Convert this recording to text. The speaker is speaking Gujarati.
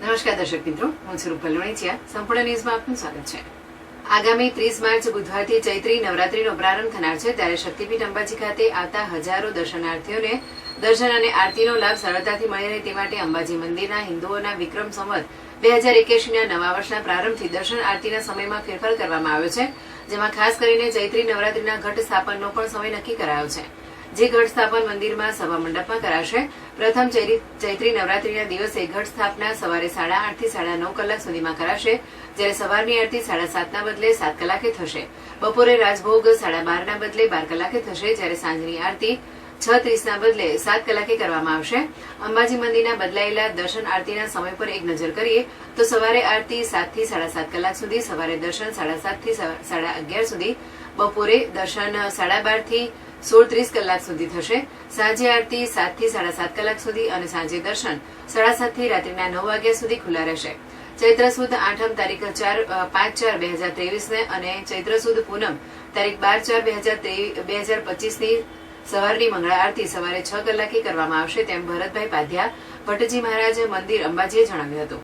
નમસ્કાર દર્શક મિત્રો, હું છું રૂપલ સંપૂર્ણ ન્યૂઝમાં આપનું સ્વાગત છે. આગામી ત્રીસ માર્ચ બુધવારથી ચૈત્રી નવરાત્રીનો પ્રારંભ થનાર છે, ત્યારે શક્તિપીઠ અંબાજી ખાતે આવતા હજારો દર્શનાર્થીઓને દર્શન અને આરતીનો લાભ સરળતાથી મળી રહે તે માટે અંબાજી મંદિરના હિન્દુઓના વિક્રમ સંવત બે હજાર એક્યાસીના નવા વર્ષના પ્રારંભથી દર્શન આરતીના સમયમાં ફેરફાર કરવામાં આવ્યો છે, જેમાં ખાસ કરીને ચૈત્રી નવરાત્રીના ઘટ સ્થાપનનો પણ સમય નક્કી કરાયો છે. જે ઘટ સ્થાપન મંદિરમાં સભા મંડપમાં કરાશે. પ્રથમ ચૈત્રી નવરાત્રીના દિવસે ઘટ સ્થાપના સવારે સાડા આઠથી સાડા નવ કલાક સુધીમાં કરાશે, જ્યારે સવારની આરતી સાડા સાતના બદલે સાત કલાકે થશે. બપોરે રાજભોગ સાડા બારના બદલે બાર કલાકે થશે, જ્યારે સાંજની આરતી છ ત્રીસના બદલે સાત કલાકે કરવામાં આવશે. અંબાજી મંદિરના બદલાયેલા દર્શન આરતીના સમય પર એક નજર કરીએ, તો સવારે આરતી સાતથી સાડા સાત કલાક સુધી, સવારે દર્શન સાડા સાતથી સાડા અગિયાર સુધી, બપોરે દર્શન સાડા બારથી સોળ ત્રીસ કલાક સુધી થશે. સાંજે આરતી સાતથી સાડા સાત કલાક સુધી અને સાંજે દર્શન સાડા સાતથી રાત્રિના નવ વાગ્યા સુધી ખુલ્લા રહેશે. ચૈત્ર સુદ આઠમ તારીખ ચાર પાંચ ચાર બે હજાર ત્રેવીસને અને ચૈત્ર સુદ પૂનમ તારીખ બાર ચાર બે હજાર બે હજાર પચીસની સવારની મંગળા આરતી સવારે છ કલાકે કરવામાં આવશે તેમ ભરતભાઈ પાધ્યા ભટ્ટજી મહારાજ મંદિર અંબાજીએ જણાવ્યું હતું.